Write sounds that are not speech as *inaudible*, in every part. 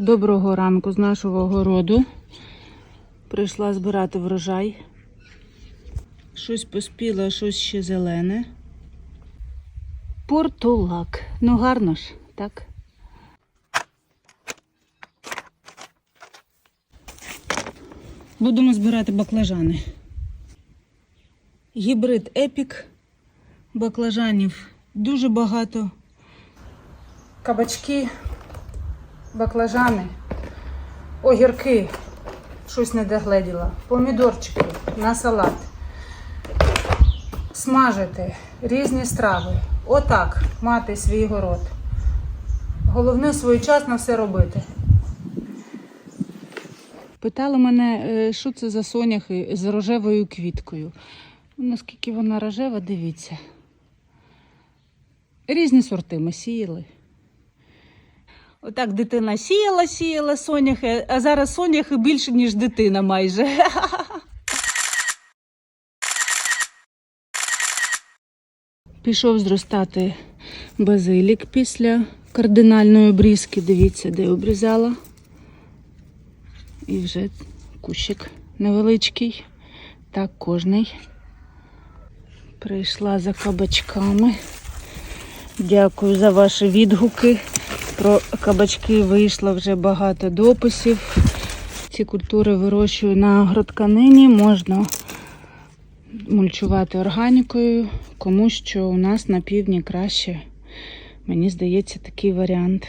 Доброго ранку з нашого городу. Прийшла збирати врожай. Щось поспіло, щось ще зелене. Портулак. Ну гарно ж, так? Будемо збирати баклажани. Гібрид епік. Баклажанів дуже багато. Кабачки, баклажани, огірки. Щось не догледіла. Помідорчики на салат. Смажити різні страви. Отак мати свій город. Головне своєчасно все робити. Питали мене, е, що це за соняхи з рожевою квіткою. Наскільки вона рожева, дивіться. Різні сорти ми сіяли. Отак дитина сіяла, сіяла соняхи, а зараз соняхи більше, ніж дитина майже. *laughs* Пішов зростати базилік після кардинальної обрізки. Дивіться, де обрізала. І вже кущик невеличкий. Так, кожний. Прийшла за кабачками. Дякую за ваші відгуки. Про кабачки вийшло вже багато дописів. Ці культури вирощую на агротканині. Можна мульчувати органікою, тому що у нас на півдні краще. Мені здається, такий варіант.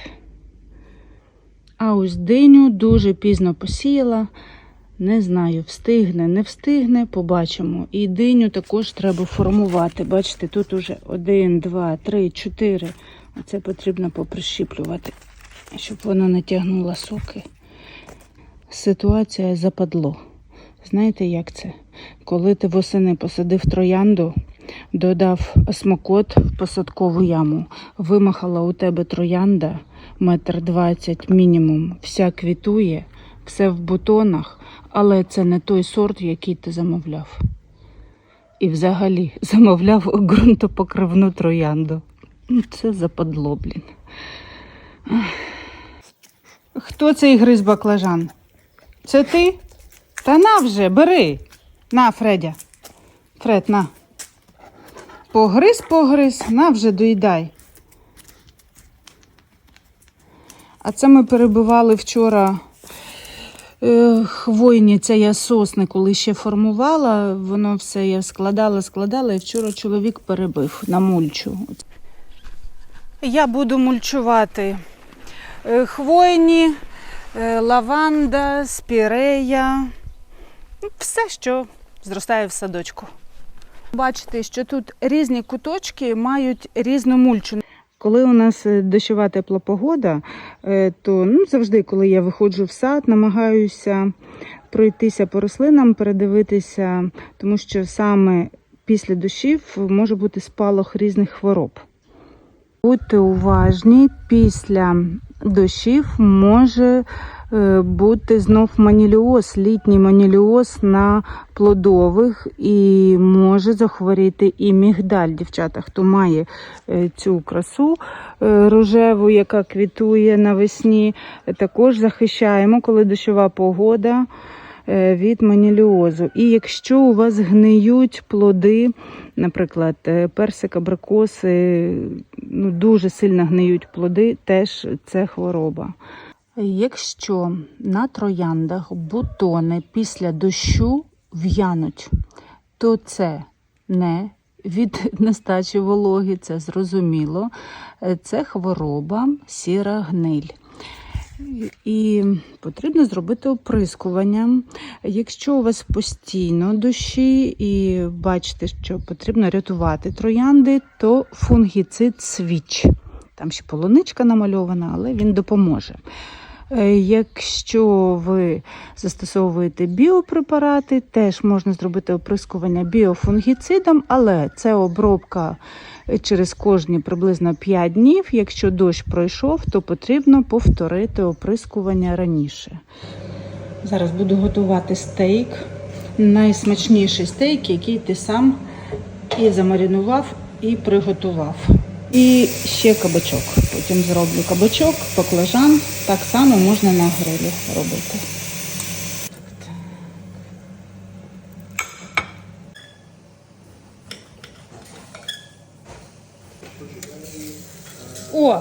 А ось диню дуже пізно посіяла. Не знаю, встигне, не встигне, побачимо. І диню також треба формувати. Бачите, тут уже один, два, три, чотири. Оце потрібно поприщіплювати, щоб вона не тягнула соки. Ситуація западло. Знаєте, як це? Коли ти восени посадив троянду, додав смокот в посадкову яму, вимахала у тебе троянда метр двадцять мінімум, вся квітує, все в бутонах, але це не той сорт, який ти замовляв. І взагалі *laughs* замовляв ґрунтопокривну троянду. Ну, Це западло, блін. Хто цей гриз баклажан? Це ти? Та на вже, бери. На, Фредя. Фред, на. Погриз, погриз, на вже доїдай. А це ми перебивали вчора е, хвойні, це я сосни, коли ще формувала, воно все я складала, складала, і вчора чоловік перебив на мульчу. Я буду мульчувати е, хвойні, е, лаванда, спірея, ну, все, що зростає в садочку. Бачите, що тут різні куточки мають різну мульчу. Коли у нас е, дощова тепла погода, то ну, завжди, коли я виходжу в сад, намагаюся пройтися по рослинам, передивитися, тому що саме після дощів може бути спалах різних хвороб. Будьте уважні, після дощів може е, бути знов маніліоз, літній маніліоз на плодових і може захворіти і мігдаль, дівчата. Хто має е, цю красу е, рожеву, яка квітує навесні, також захищаємо, коли дощова погода від маніліозу. І якщо у вас гниють плоди, наприклад, е, персик, абрикоси, ну, дуже сильно гниють плоди, теж це хвороба. Якщо на трояндах бутони після дощу в'януть, то це не від *laughs* нестачі вологи, це зрозуміло. Е, Це хвороба сіра гниль. І потрібно зробити оприскування. Якщо у вас постійно дощі і бачите, що потрібно рятувати троянди, то фунгіцид свіч. Там ще полуничка намальована, але він допоможе. Е, Якщо ви застосовуєте біопрепарати, теж можна зробити оприскування біофунгіцидом, але це обробка через кожні приблизно 5 днів. Якщо дощ пройшов, то потрібно повторити оприскування раніше. Зараз буду готувати стейк. Найсмачніший стейк, який ти сам і замаринував, і приготував. І ще кабачок. Потім зроблю кабачок, баклажан. Так само можна на грилі робити. О,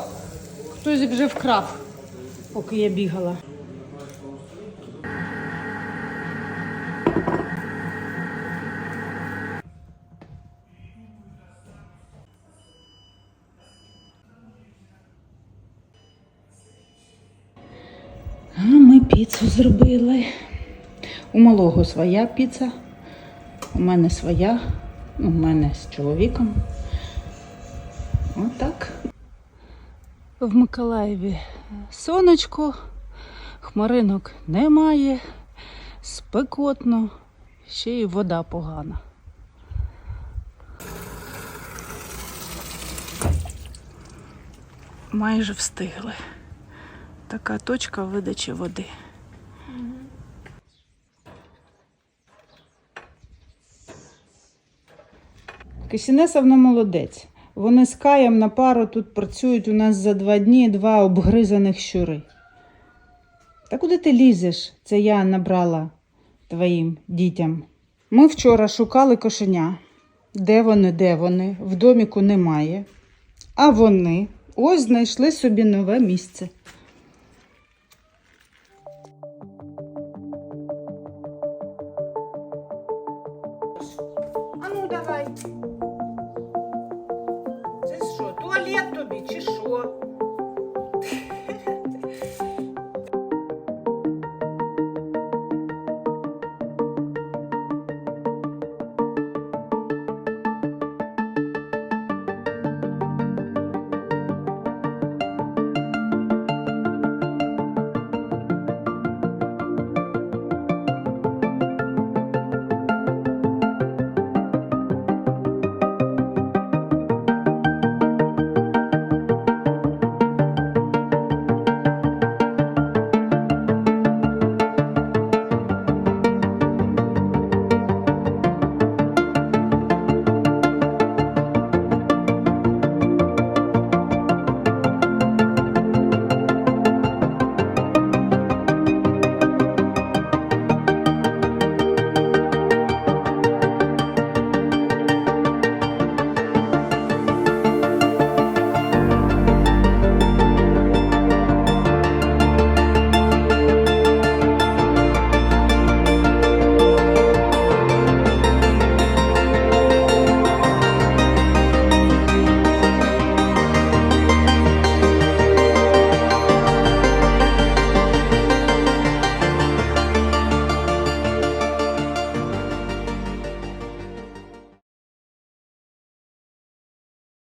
хтось вже вкрав, поки я бігала. Піцу зробили. У малого своя піца, у мене своя, ну, у мене з чоловіком. Отак. В Миколаєві сонечко, хмаринок немає, спекотно, ще й вода погана. Майже встигли. Така точка видачі води. Кисінесовна молодець. Вони з Каєм на пару тут працюють у нас за два дні два обгризаних щури. Та куди ти лізеш? Це я набрала твоїм дітям. Ми вчора шукали кошеня. Де вони, де вони? В доміку немає. А вони ось знайшли собі нове місце.